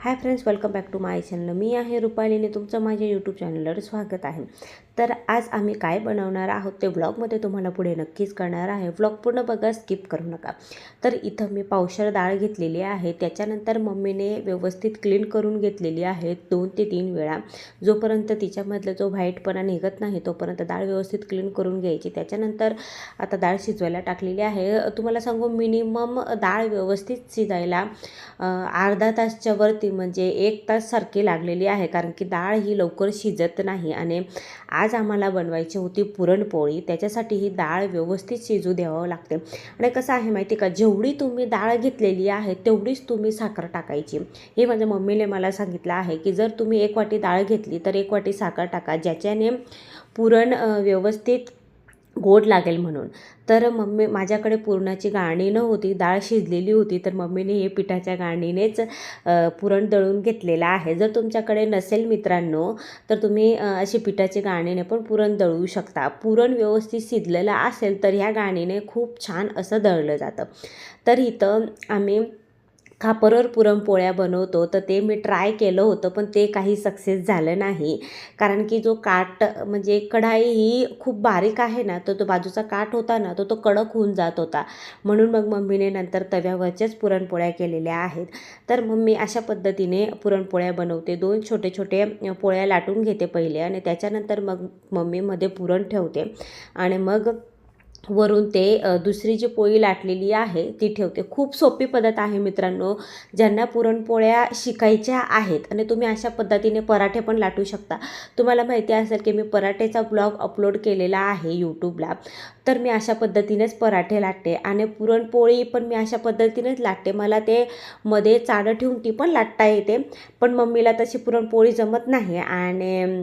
Hi friends welcome back to my channel मी आहे रुपालीने तुमचं माझ्या यूट्यूब चॅनलवर स्वागत आहे. तर आज आम्ही काय बनवणार आहोत ते व्लॉगमध्ये तुम्हाला पुढे नक्कीच करणार आहे. व्लॉग पूर्ण बघा स्किप करू नका. तर इथं मी पावशर डाळ घेतलेली आहे. त्याच्यानंतर मम्मीने व्यवस्थित क्लीन करून घेतलेली आहे दोन ते तीन वेळा. जोपर्यंत तिच्यामधलं जो व्हाईटपणा निघत नाही तोपर्यंत डाळ व्यवस्थित क्लीन करून घ्यायची. त्याच्यानंतर आता डाळ शिजवायला टाकलेली आहे. तुम्हाला सांगू मिनिमम डाळ व्यवस्थित शिजायला अर्धा तासच्या वरती म्हणजे एक तास सारखी लागलेली आहे. कारण की डाळ ही लवकर शिजत नाही. आणि आज आज आम्हाला बनवायची होती पुरणपोळी. त्याच्यासाठी ही डाळ व्यवस्थित शिजू द्यावं लागते. आणि कसं आहे माहिती का? जेवढी तुम्ही डाळ घेतलेली आहे तेवढीच तुम्ही साखर टाकायची. हे माझ्या मम्मीने मला सांगितलं आहे की जर तुम्ही एक वाटी डाळ घेतली तर एक वाटी साखर टाका. ज्याच्याने पुरण व्यवस्थित गोड लागेल म्हणून. तर मम्मी माझ्याकडे पुरणाची गाणी नव्हती डाळ शिजलेली होती तर मम्मीने हे पिठाच्या गाणीनेच पुरण दळून घेतलेलं आहे. जर तुमच्याकडे नसेल मित्रांनो तर तुम्ही अशी पिठाची गाणीने पण पुरण दळू शकता. पुरण व्यवस्थित शिजलेलं असेल तर ह्या गाणीने खूप छान असं दळलं जातं. तर इथं आम्ही खापरवर पुरणपोळ्या बनवतो तर ते मी ट्राय केलं होतं पण ते काही सक्सेस झालं नाही. कारण की जो काट म्हणजे कढाई ही खूप बारीक आहे ना तर तो बाजूचा काठ होता ना तो तो कडक होऊन जात होता. म्हणून मग मम्मीने नंतर तव्यावरच्याच पुरणपोळ्या केलेल्या आहेत. तर मम्मी अशा पद्धतीने पुरणपोळ्या बनवते. दोन छोटे छोटे पोळ्या लाटून घेते पहिले आणि त्याच्यानंतर मग मम्मीमध्ये पुरण ठेवते. आणि मग वरून ते दुसरी जी पोळी लाटलेली आहे ती ठेवते. खूप सोपी पद्धत आहे मित्रांनो ज्यांना पुरणपोळ्या शिकायच्या आहेत आणि तुम्ही अशा पद्धतीने पराठे पण लाटू शकता. तुम्हाला माहिती असेल की मी पराठेचा ब्लॉग अपलोड केलेला आहे यूट्यूबला तर मी अशा पद्धतीनेच पराठे लाटते आणि पुरणपोळी पण मी अशा पद्धतीनेच लाटते. मला ते मध्ये चाडं ठेवून ती पण लाटता येते. पण मम्मीला तशी पुरणपोळी जमत नाही आणि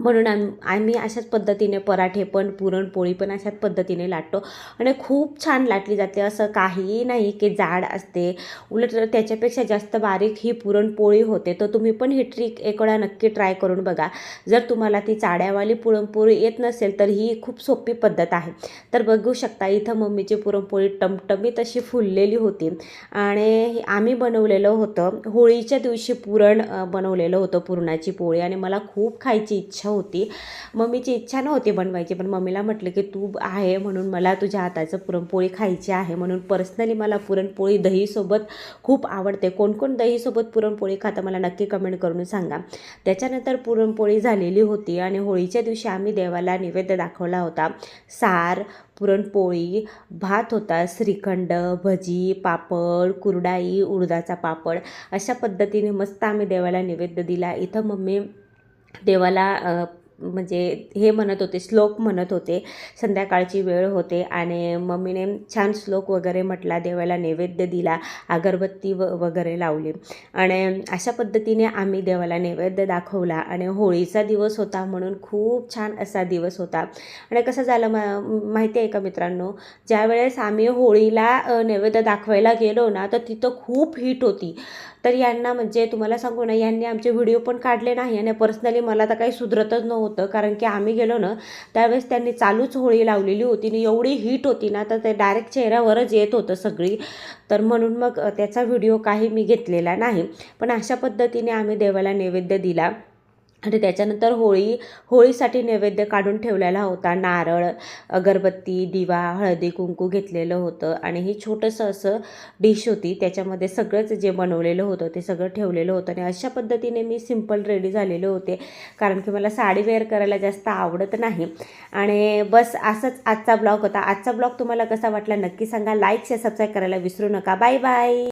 म्हणून आम आम्ही अशाच पद्धतीने पराठे पण पुरणपोळी पण अशाच पद्धतीने लाटतो. आणि खूप छान लाटली जाते. असं काहीही नाही की जाड असते. उलट त्याच्यापेक्षा जास्त बारीक ही पुरणपोळी होते तर तुम्ही पण ही ट्रिक एक वेळा नक्की ट्राय करून बघा. जर तुम्हाला ती चाड्यावाली पुरणपोळी येत नसेल तर ही खूप सोपी पद्धत आहे. तर बघू शकता इथं मम्मीची पुरणपोळी टमटमीत अशी फुललेली होती. आणि आम्ही बनवलेलं होतं. होळीच्या दिवशी पुरण बनवलेलं होतं पुरणाची पोळी. आणि मला खूप खायची इच्छा होती. मम्मीची इच्छा नव्हती बनवायची पण मम्मीला म्हटलं की तू आहे म्हणून मला तुझ्या हाताचं पुरणपोळी खायची आहे म्हणून पर्सनली मला पुरणपोळी दहीसोबत खूप आवडते. कोणकोण दहीसोबत पुरणपोळी खातं मला नक्की कमेंट करून सांगा. त्याच्यानंतर पुरणपोळी झालेली होती आणि होळीच्या दिवशी आम्ही देवाला नैवेद्य दाखवला होता. सार पुरणपोळी भात होता श्रीखंड भजी पापड कुरडाई उडदाचा पापड. अशा पद्धतीने मस्त आम्ही देवाला नैवेद्य दिला. इथं मम्मी देवाला म्हणजे हे म्हणत होते श्लोक म्हणत होते संध्याकाळची वेळ होते आणि मम्मीने छान श्लोक वगैरे म्हटला देवाला नैवेद्य दिला अगरबत्ती व वगैरे लावली. आणि अशा पद्धतीने आम्ही देवाला नैवेद्य दाखवला आणि होळीचा दिवस होता म्हणून खूप छान असा दिवस होता. आणि कसं झालं मा माहिती आहे का मित्रांनो? ज्यावेळेस आम्ही होळीला नैवेद्य दाखवायला गेलो ना तर तिथं खूप हिट होती. तर यांना म्हणजे तुम्हाला सांगू ना यांनी आमचे व्हिडिओ पण काढले नाही आणि पर्सनली मला तर काही सुधरतच नव्हतं. होतं. कारण की आम्ही गेलो ना त्यावेळेस त्यांनी चालूच होळी लावलेली होती आणि एवढी हीट होती ना तर ते डायरेक्ट चेहऱ्यावरच येत होतं सगळी. तर म्हणून मग त्याचा व्हिडिओ काही मी घेतलेला नाही. पण अशा पद्धतीने आम्ही देवाला नैवेद्य दिला. आणि त्याच्यानंतर होळी होळीसाठी नैवेद्य काढून ठेवलेला होता. नारळ अगरबत्ती दिवा हळदी कुंकू घेतलेलं होतं. आणि हे छोटंसं असं डिश होती. त्याच्यामध्ये सगळंच जे बनवलेलं होतं ते सगळं ठेवलेलं होतं. आणि अशा पद्धतीने मी सिंपल रेडी झालेले होते. कारण की मला साडी वेअर करायला जास्त आवडत नाही. आणि बस असंच आजचा ब्लॉग होता. आजचा ब्लॉग तुम्हाला कसा वाटला नक्की सांगा. लाईक शेअर सबस्क्राईब करायला विसरू नका. Bye bye